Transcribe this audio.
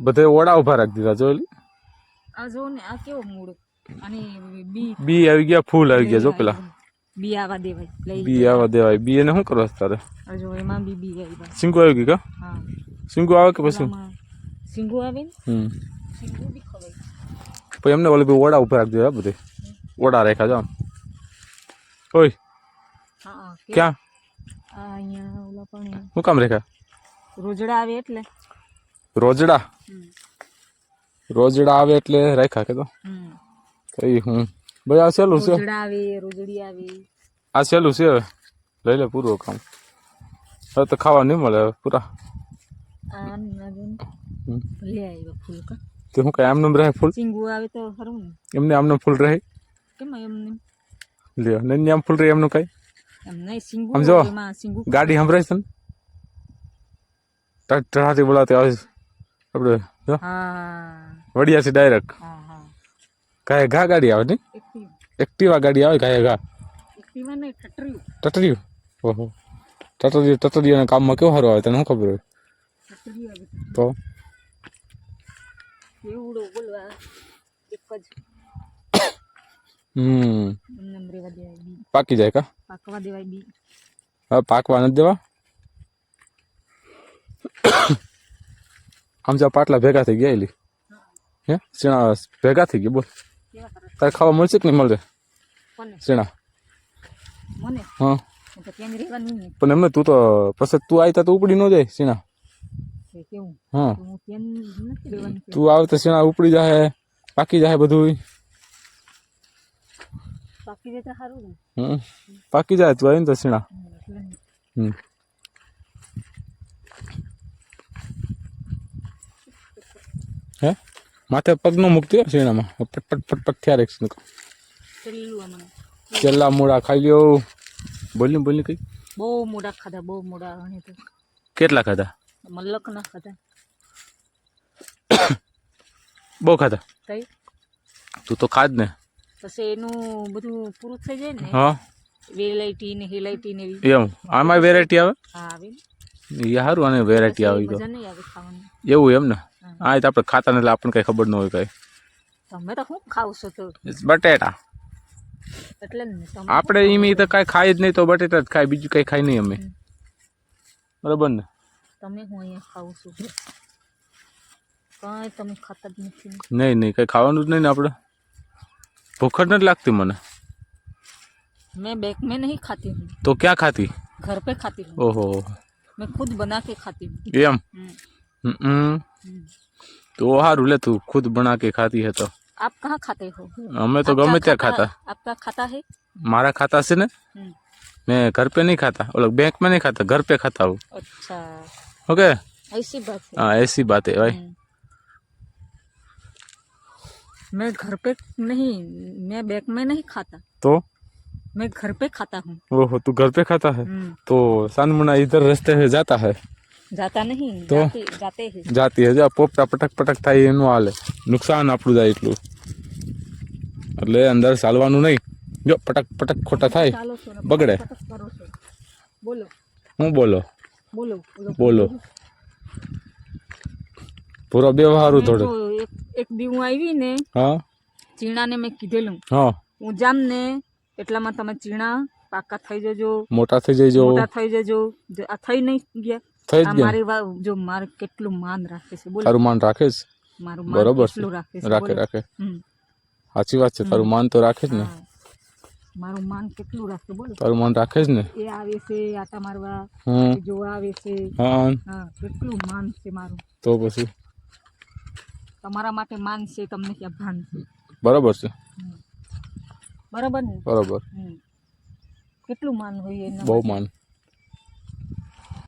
બધે ઓડા ઉભા રાખી દીધા જો આ જો ને આ કેવો મૂળ અને બી બી આવી ગયા ફૂલ આવી ગયા જો પેલા બી આવા દેવાય લઈ બી આવા દેવાય બી એને શું કરવા તારે જો એમાં બી બી આવી સિંગુ આવી ગઈ કા હા સિંગુ આવે કે પછી સિંગુ આવે ને હમ સિંગુ બી ખવાય પછી એમને ઓલે બી ઓડા ઉપર રાખી દીધા બધે ઓડા રાખ્યા જો ઓય હા ક્યાં આ અહીંયા ઓલા પણ શું કામ રાખ્યા રોજડા આવે એટલે रोजड़ा रोजड़ा आवे એટલે રાખા કે તો હમ કઈ હું બયા સેલુ છે રોજડાવી રોજડી આવી આ સેલુ છે લઈ લે પૂરું કામ તો તો ખાવા ન મળે આ પૂરા આ ન આજુ હમ ફળી આઈ બ ફૂલ કા તું કઈ આમનમ રહે ફૂલ સિંગુ આવે તો હરું ને એમને આમનો ફૂલ રહે કેમ એમને લે ને ન્યામ ફૂલ રહે એમનો કઈ એમ નહીં સિંગુ એમ જો ગાડી હમરાઈ સન તરા દે બોલાતે આ આપણે જો વડિયા છે ડાયરેક્ટ કાય ઘા ગાડી આવે ને એક્ટિવા ગાડી આવે કાય ઘા ટટરિયું ઓહો ટટરિયું ટટરિયાના કામમાં કેવો સારો આવે તને શું ખબર હોય તો હમ પાકી જાય કા પાકવા દેવાય બી હવે પાકવા નથી દેવા આમ જો પાટલા ભેગા થઈ ગયા એલી હે સીણા ભેગા થઈ ગયા બોલ તારે ખાવા મળશે કે નહીં મળશે સીણા હા પણ એમને તું તો પછી તું આવી તો ઉપડી ન જાય સીણા હા તું આવે તો સીણા ઉપડી જાય પાકી જાય બધું પાકી જાય તો સારું પાકી તું આવીને તો સીણા હમ હે માથે પગનો મૂકતી હશે એનામાં પટ પટ પટ પટ ક્યારે છેલ્લા મૂળા ખાઈ લ્યો બોલી બોલ્યું કઈ બહુ મૂળા ખાધા બહુ મૂળા કેટલા ખાધા મલક ના ખાધા બહુ ખાધા કઈ તું તો ખાધ ને પછી એનું બધું પૂરું થઈ જાય ને હા વેરાયટી ને હેલાયટી ને એમ આમાં વેરાયટી આવે હા આવે એ સારું અને વેરાયટી આવી ગયો એવું એમ ને आज आपरे खाता नेला आपण काय खबर न होई काय? तम्मे तो खु खाऊसो तू? इज बटाटा. એટલે આપણે ઈમે તો કાય ખાઈ જ નઈ તો બટેટા જ ખાઈ બીજું કઈ ખાઈ નઈ અમે. બરોબર ને? તમે હું એ ખાવ છો? કાય તમે ખાત જ નથી. નઈ નઈ કઈ ખાવાનું જ નઈ આપણે. ભૂખડ ન જ લાગતી મને. મે બેક મે નહી ખાતી હું. તો ક્યાં ખાતી? ઘર પર ખાતી હું. ઓહો. મે ખુદ બના કે ખાતી હું. એમ? हम्म। तो हारू रूले तू खुद बना के खाती है तो आप कहाँ खाते हो हमें तो में क्या खाता आपका खाता है मारा खाता से न हम्म। मैं घर पे नहीं खाता वो लोग बैंक में नहीं खाता घर पे खाता हूँ अच्छा ओके ऐसी बात हाँ ऐसी बात है भाई हम्म। मैं घर पे नहीं मैं बैंक में नहीं खाता तो मैं घर पे खाता हूँ तू घर पे खाता है तो मुना इधर रास्ते में जाता है जाता नहीं जाती जाते है जाती है जा पॉप टा पटक पटक था ये इन वाले नुकसान अपडू जाए इतलो એટલે અંદર ચાલવાનું નહીં જો પટક પટક ખોટા થાય બગડે બોલો હું બોલો બોલો બોલો પૂરો બેવહારું થોડો એક એક દી હું આવી ને હા ચીણા ને મે કી દે લઉં હા હું જામ ને એટલા માં તમે ચીણા પાકા થઈ જજો મોટા થઈ જજો મોટા થઈ જજો આ થઈ નહીં ગયા થઈ જ મારી જો મારે કેટલું માન રાખે છે બોલ તારું માન રાખે છે મારું માન બરોબર કેટલું રાખે છે રાખે રાખે સાચી વાત છે તારું માન તો રાખે જ ને મારું માન કેટલું રાખે બોલ તારું માન રાખે જ ને એ આવે છે આટા મારવા જોવા આવે છે હા હા કેટલું માન છે મારું તો પછી તમારા માટે માન છે તમને કે ભાન છે બરાબર છે બરાબર ને બરાબર કેટલું માન હોય બહુ માન